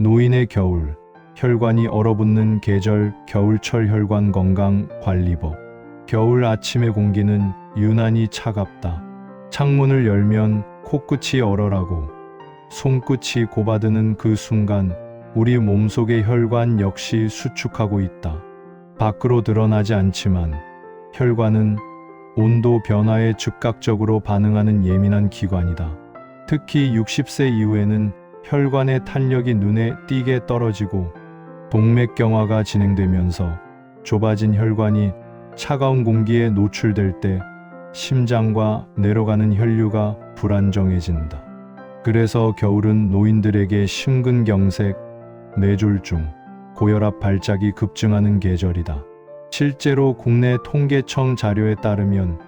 노인의 겨울, 혈관이 얼어붙는 계절 겨울철 혈관 건강 관리법. 겨울 아침의 공기는 유난히 차갑다. 창문을 열면 코끝이 얼어라고 손끝이 고바드는 그 순간 우리 몸속의 혈관 역시 수축하고 있다. 밖으로 드러나지 않지만 혈관은 온도 변화에 즉각적으로 반응하는 예민한 기관이다. 특히 60세 이후에는 혈관의 탄력이 눈에 띄게 떨어지고 동맥경화가 진행되면서 좁아진 혈관이 차가운 공기에 노출될 때 심장과 내려가는 혈류가 불안정해진다. 그래서 겨울은 노인들에게 심근경색, 뇌졸중, 고혈압 발작이 급증하는 계절이다. 실제로 국내 통계청 자료에 따르면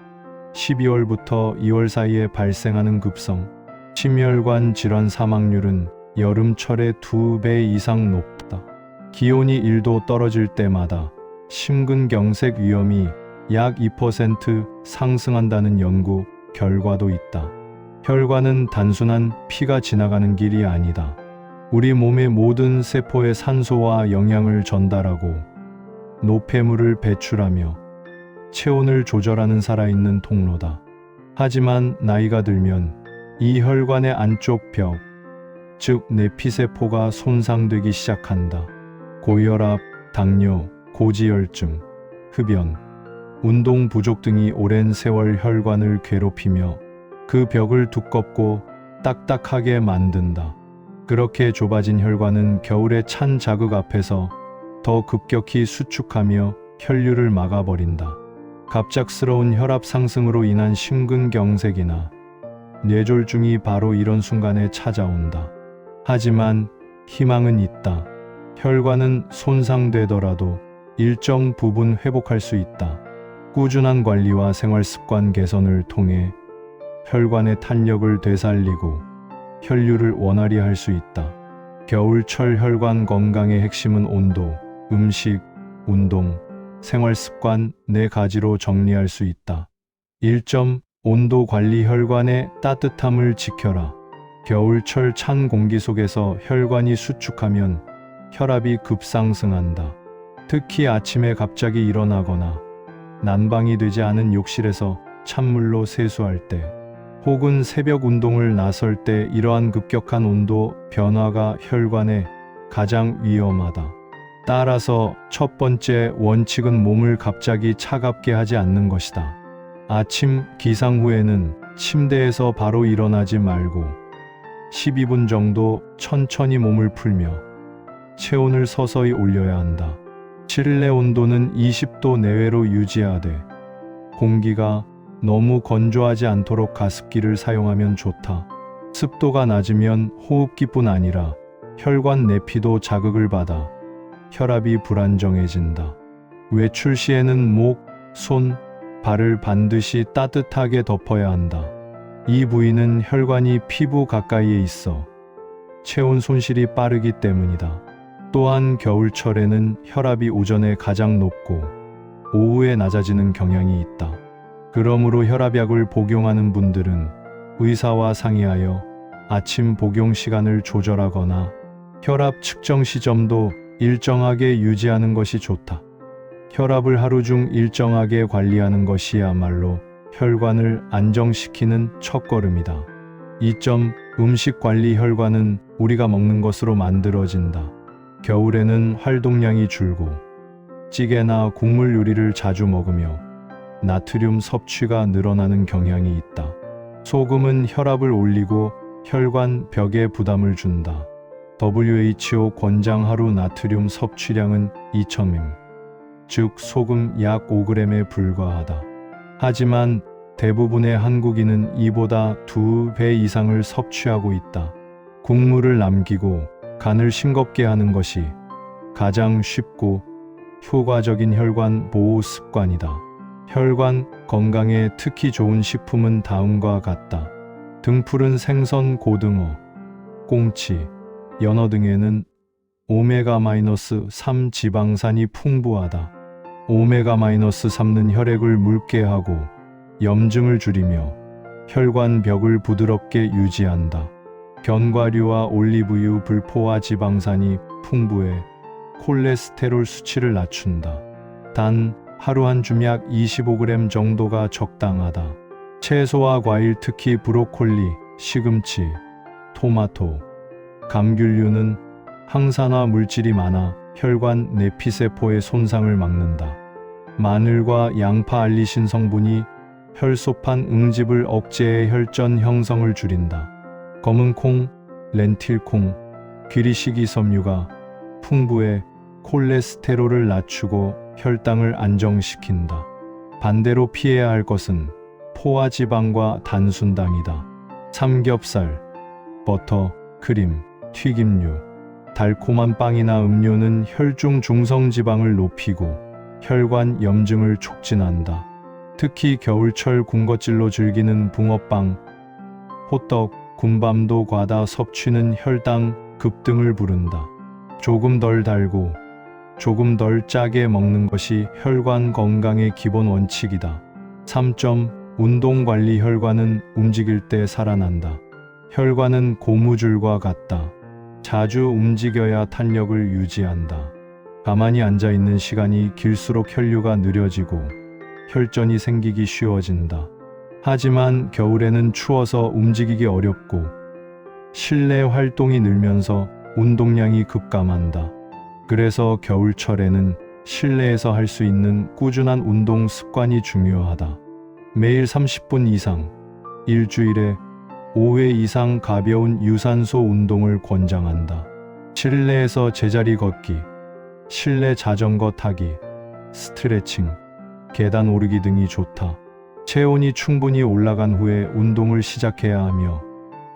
12월부터 2월 사이에 발생하는 급성 심혈관 질환 사망률은 여름철의 2배 이상 높다. 기온이 1도 떨어질 때마다 심근경색 위험이 약 2% 상승한다는 연구 결과도 있다. 혈관은 단순한 피가 지나가는 길이 아니다. 우리 몸의 모든 세포에 산소와 영양을 전달하고 노폐물을 배출하며 체온을 조절하는 살아있는 통로다. 하지만 나이가 들면 이 혈관의 안쪽 벽, 즉 내피세포가 손상되기 시작한다. 고혈압, 당뇨, 고지혈증, 흡연, 운동 부족 등이 오랜 세월 혈관을 괴롭히며 그 벽을 두껍고 딱딱하게 만든다. 그렇게 좁아진 혈관은 겨울의 찬 자극 앞에서 더 급격히 수축하며 혈류를 막아버린다. 갑작스러운 혈압 상승으로 인한 심근경색이나 뇌졸중이 바로 이런 순간에 찾아온다. 하지만 희망은 있다. 혈관은 손상되더라도 일정 부분 회복할 수 있다. 꾸준한 관리와 생활 습관 개선을 통해 혈관의 탄력을 되살리고 혈류를 원활히 할 수 있다. 겨울철 혈관 건강의 핵심은 온도, 음식, 운동, 생활 습관 네 가지로 정리할 수 있다. 1점 온도 관리 혈관의 따뜻함을 지켜라. 겨울철 찬 공기 속에서 혈관이 수축하면 혈압이 급상승한다. 특히 아침에 갑자기 일어나거나 난방이 되지 않은 욕실에서 찬물로 세수할 때 혹은 새벽 운동을 나설 때 이러한 급격한 온도 변화가 혈관에 가장 위험하다. 따라서 첫 번째 원칙은 몸을 갑자기 차갑게 하지 않는 것이다. 아침 기상 후에는 침대에서 바로 일어나지 말고 12분 정도 천천히 몸을 풀며 체온을 서서히 올려야 한다. 실내 온도는 20도 내외로 유지하되 공기가 너무 건조하지 않도록 가습기를 사용하면 좋다. 습도가 낮으면 호흡기뿐 아니라 혈관 내피도 자극을 받아 혈압이 불안정해진다. 외출 시에는 목, 손, 발을 반드시 따뜻하게 덮어야 한다. 이 부위는 혈관이 피부 가까이에 있어 체온 손실이 빠르기 때문이다. 또한 겨울철에는 혈압이 오전에 가장 높고 오후에 낮아지는 경향이 있다. 그러므로 혈압약을 복용하는 분들은 의사와 상의하여 아침 복용 시간을 조절하거나 혈압 측정 시점도 일정하게 유지하는 것이 좋다. 혈압을 하루 중 일정하게 관리하는 것이야말로 혈관을 안정시키는 첫걸음이다. 2점 음식 관리 혈관은 우리가 먹는 것으로 만들어진다. 겨울에는 활동량이 줄고 찌개나 국물 요리를 자주 먹으며 나트륨 섭취가 늘어나는 경향이 있다. 소금은 혈압을 올리고 혈관 벽에 부담을 준다. WHO 권장 하루 나트륨 섭취량은 2000ml, 즉 소금 약 5g에 불과하다. 하지만 대부분의 한국인은 이보다 두 배 이상을 섭취하고 있다. 국물을 남기고 간을 싱겁게 하는 것이 가장 쉽고 효과적인 혈관 보호 습관이다. 혈관 건강에 특히 좋은 식품은 다음과 같다. 등푸른 생선, 고등어, 꽁치, 연어 등에는 오메가-3 지방산이 풍부하다. 오메가-3는 혈액을 묽게 하고 염증을 줄이며 혈관 벽을 부드럽게 유지한다. 견과류와 올리브유, 불포화 지방산이 풍부해 콜레스테롤 수치를 낮춘다. 단 하루 한 줌 약 25g 정도가 적당하다. 채소와 과일 특히 브로콜리, 시금치, 토마토, 감귤류는 항산화 물질이 많아 혈관 내피세포의 손상을 막는다. 마늘과 양파 알리신 성분이 혈소판 응집을 억제해 혈전 형성을 줄인다. 검은 콩, 렌틸콩, 귀리식이 섬유가 풍부해 콜레스테롤을 낮추고 혈당을 안정시킨다. 반대로 피해야 할 것은 포화지방과 단순당이다. 삼겹살, 버터, 크림, 튀김류, 달콤한 빵이나 음료는 혈중 중성 지방을 높이고 혈관 염증을 촉진한다. 특히 겨울철 군것질로 즐기는 붕어빵, 호떡, 군밤도 과다 섭취는 혈당 급등을 부른다. 조금 덜 달고 조금 덜 짜게 먹는 것이 혈관 건강의 기본 원칙이다. 3점 운동 관리 혈관은 움직일 때 살아난다. 혈관은 고무줄과 같다. 자주 움직여야 탄력을 유지한다. 가만히 앉아 있는 시간이 길수록 혈류가 느려지고 혈전이 생기기 쉬워진다. 하지만 겨울에는 추워서 움직이기 어렵고 실내 활동이 늘면서 운동량이 급감한다. 그래서 겨울철에는 실내에서 할 수 있는 꾸준한 운동 습관이 중요하다. 매일 30분 이상, 일주일에 5회 이상 가벼운 유산소 운동을 권장한다. 실내에서 제자리 걷기, 실내 자전거 타기, 스트레칭, 계단 오르기 등이 좋다. 체온이 충분히 올라간 후에 운동을 시작해야 하며,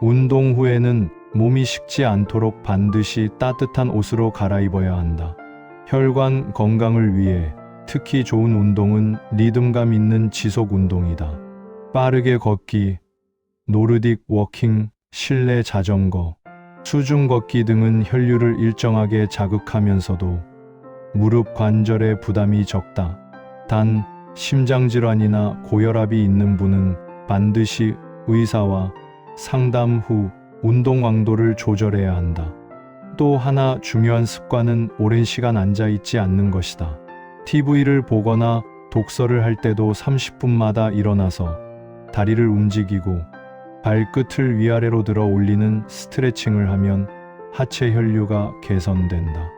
운동 후에는 몸이 식지 않도록 반드시 따뜻한 옷으로 갈아입어야 한다. 혈관 건강을 위해 특히 좋은 운동은 리듬감 있는 지속 운동이다. 빠르게 걷기, 노르딕 워킹, 실내 자전거, 수중 걷기 등은 혈류를 일정하게 자극하면서도 무릎 관절에 부담이 적다. 단, 심장질환이나 고혈압이 있는 분은 반드시 의사와 상담 후 운동 강도를 조절해야 한다. 또 하나 중요한 습관은 오랜 시간 앉아 있지 않는 것이다. TV를 보거나 독서를 할 때도 30분마다 일어나서 다리를 움직이고 발끝을 위아래로 들어 올리는 스트레칭을 하면 하체 혈류가 개선된다.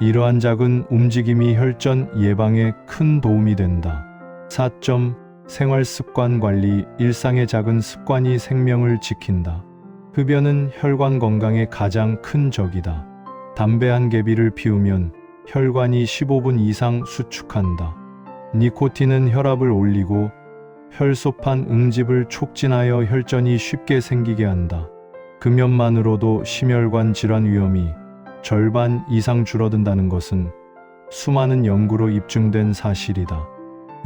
이러한 작은 움직임이 혈전 예방에 큰 도움이 된다. 4점 생활 습관 관리 일상의 작은 습관이 생명을 지킨다. 흡연은 혈관 건강에 가장 큰 적이다. 담배 한 개비를 피우면 혈관이 15분 이상 수축한다. 니코틴은 혈압을 올리고 혈소판 응집을 촉진하여 혈전이 쉽게 생기게 한다. 금연만으로도 심혈관 질환 위험이 절반 이상 줄어든다는 것은 수많은 연구로 입증된 사실이다.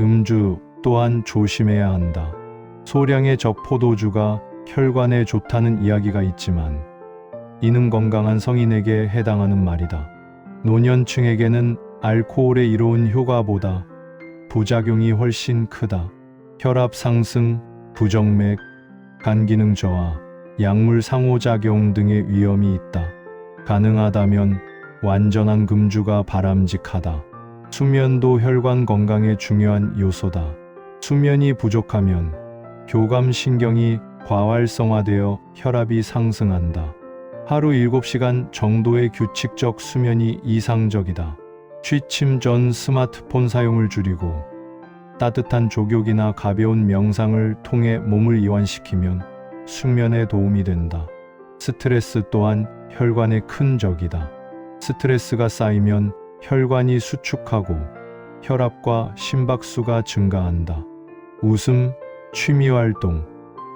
음주 또한 조심해야 한다. 소량의 적포도주가 혈관에 좋다는 이야기가 있지만 이는 건강한 성인에게 해당하는 말이다. 노년층에게는 알코올의 이로운 효과보다 부작용이 훨씬 크다. 혈압 상승, 부정맥, 간 기능 저하, 약물 상호작용 등의 위험이 있다. 가능하다면 완전한 금주가 바람직하다. 수면도 혈관 건강에 중요한 요소다. 수면이 부족하면 교감신경이 과활성화되어 혈압이 상승한다. 하루 7시간 정도의 규칙적 수면이 이상적이다. 취침 전 스마트폰 사용을 줄이고 따뜻한 족욕이나 가벼운 명상을 통해 몸을 이완시키면 숙면에 도움이 된다. 스트레스 또한 혈관의 큰 적이다. 스트레스가 쌓이면 혈관이 수축하고 혈압과 심박수가 증가한다. 웃음, 취미 활동,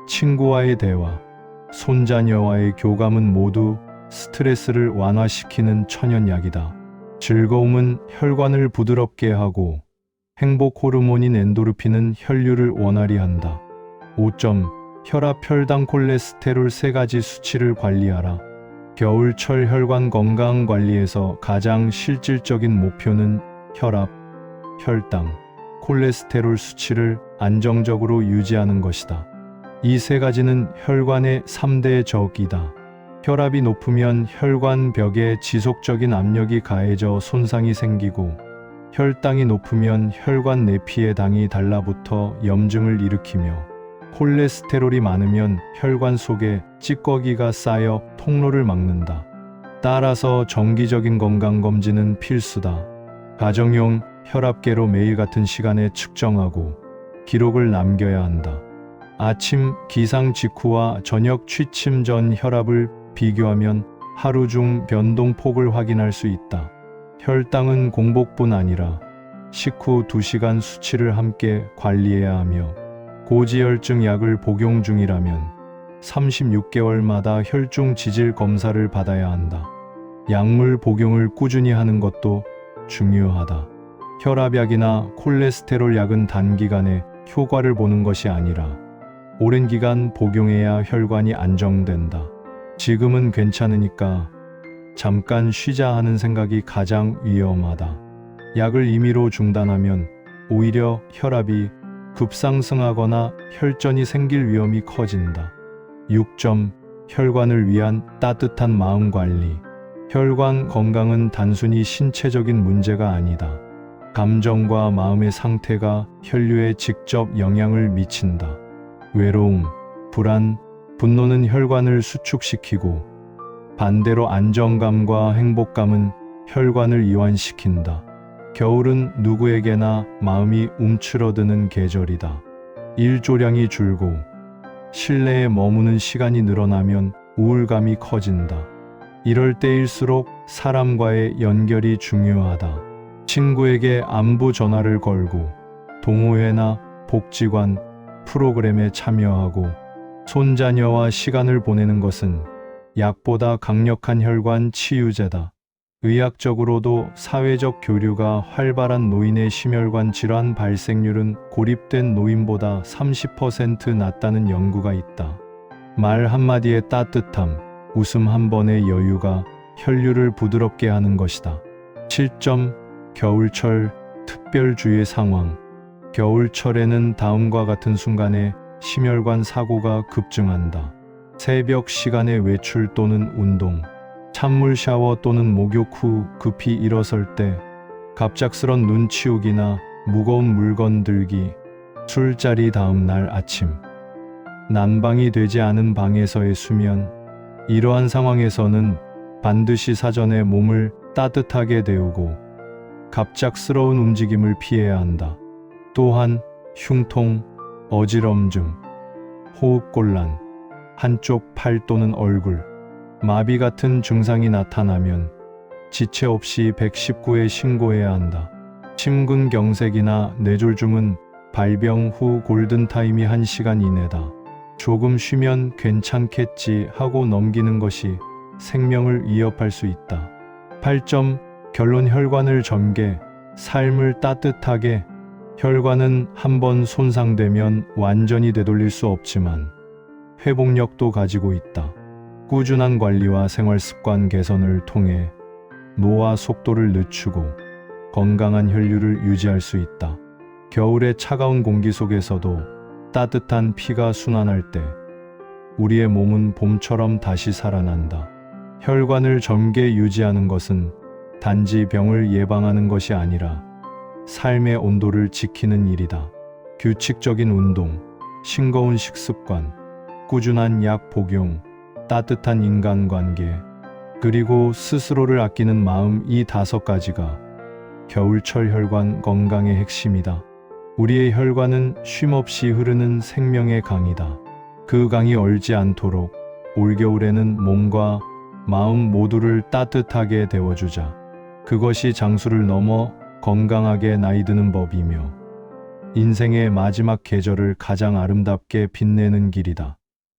친구와의 대화, 손자녀와의 교감은 모두 스트레스를 완화시키는 천연약이다. 즐거움은 혈관을 부드럽게 하고 행복 호르몬인 엔도르핀은 혈류를 원활히 한다. 5점 혈압, 혈당, 콜레스테롤 세 가지 수치를 관리하라. 겨울철 혈관 건강 관리에서 가장 실질적인 목표는 혈압, 혈당, 콜레스테롤 수치를 안정적으로 유지하는 것이다. 이 세 가지는 혈관의 3대 적이다. 혈압이 높으면 혈관 벽에 지속적인 압력이 가해져 손상이 생기고 혈당이 높으면 혈관 내피의 당이 달라붙어 염증을 일으키며 콜레스테롤이 많으면 혈관 속에 찌꺼기가 쌓여 통로를 막는다. 따라서 정기적인 건강검진은 필수다. 가정용 혈압계로 매일 같은 시간에 측정하고 기록을 남겨야 한다. 아침 기상 직후와 저녁 취침 전 혈압을 비교하면 하루 중 변동폭을 확인할 수 있다. 혈당은 공복뿐 아니라 식후 2시간 수치를 함께 관리해야 하며 고지혈증 약을 복용 중이라면 36개월마다 혈중 지질 검사를 받아야 한다. 약물 복용을 꾸준히 하는 것도 중요하다. 혈압약이나 콜레스테롤 약은 단기간에 효과를 보는 것이 아니라 오랜 기간 복용해야 혈관이 안정된다. 지금은 괜찮으니까 잠깐 쉬자 하는 생각이 가장 위험하다. 약을 임의로 중단하면 오히려 혈압이 급상승하거나 혈전이 생길 위험이 커진다. 6점 혈관을 위한 따뜻한 마음 관리. 혈관 건강은 단순히 신체적인 문제가 아니다. 감정과 마음의 상태가 혈류에 직접 영향을 미친다. 외로움, 불안, 분노는 혈관을 수축시키고 반대로 안정감과 행복감은 혈관을 이완시킨다. 겨울은 누구에게나 마음이 움츠러드는 계절이다. 일조량이 줄고 실내에 머무는 시간이 늘어나면 우울감이 커진다. 이럴 때일수록 사람과의 연결이 중요하다. 친구에게 안부 전화를 걸고 동호회나 복지관 프로그램에 참여하고 손자녀와 시간을 보내는 것은 약보다 강력한 혈관 치유제다. 의학적으로도 사회적 교류가 활발한 노인의 심혈관 질환 발생률은 고립된 노인보다 30% 낮다는 연구가 있다. 말 한마디의 따뜻함, 웃음 한 번의 여유가 혈류를 부드럽게 하는 것이다. 7점 겨울철 특별주의 상황 겨울철에는 다음과 같은 순간에 심혈관 사고가 급증한다. 새벽 시간에 외출 또는 운동, 찬물 샤워 또는 목욕 후 급히 일어설 때, 갑작스런 눈 치우기나 무거운 물건 들기, 술자리 다음 날 아침, 난방이 되지 않은 방에서의 수면, 이러한 상황에서는 반드시 사전에 몸을 따뜻하게 데우고 갑작스러운 움직임을 피해야 한다. 또한 흉통, 어지럼증, 호흡곤란, 한쪽 팔 또는 얼굴, 마비 같은 증상이 나타나면 지체 없이 119에 신고해야 한다. 심근경색이나 뇌졸중은 발병 후 골든타임이 1시간 이내다. 조금 쉬면 괜찮겠지 하고 넘기는 것이 생명을 위협할 수 있다. 8점 결론 혈관을 점개, 삶을 따뜻하게 혈관은 한번 손상되면 완전히 되돌릴 수 없지만 회복력도 가지고 있다. 꾸준한 관리와 생활 습관 개선을 통해 노화 속도를 늦추고 건강한 혈류를 유지할 수 있다. 겨울의 차가운 공기 속에서도 따뜻한 피가 순환할 때 우리의 몸은 봄처럼 다시 살아난다. 혈관을 점개 유지하는 것은 단지 병을 예방하는 것이 아니라 삶의 온도를 지키는 일이다. 규칙적인 운동, 싱거운 식습관, 꾸준한 약 복용, 따뜻한 인간관계, 그리고 스스로를 아끼는 마음 이 다섯 가지가 겨울철 혈관 건강의 핵심이다. 우리의 혈관은 쉼없이 흐르는 생명의 강이다. 그 강이 얼지 않도록 올겨울에는 몸과 마음 모두를 따뜻하게 데워주자. 그것이 장수를 넘어 건강하게 나이 드는 법이며 인생의 마지막 계절을 가장 아름답게 빛내는 길이다.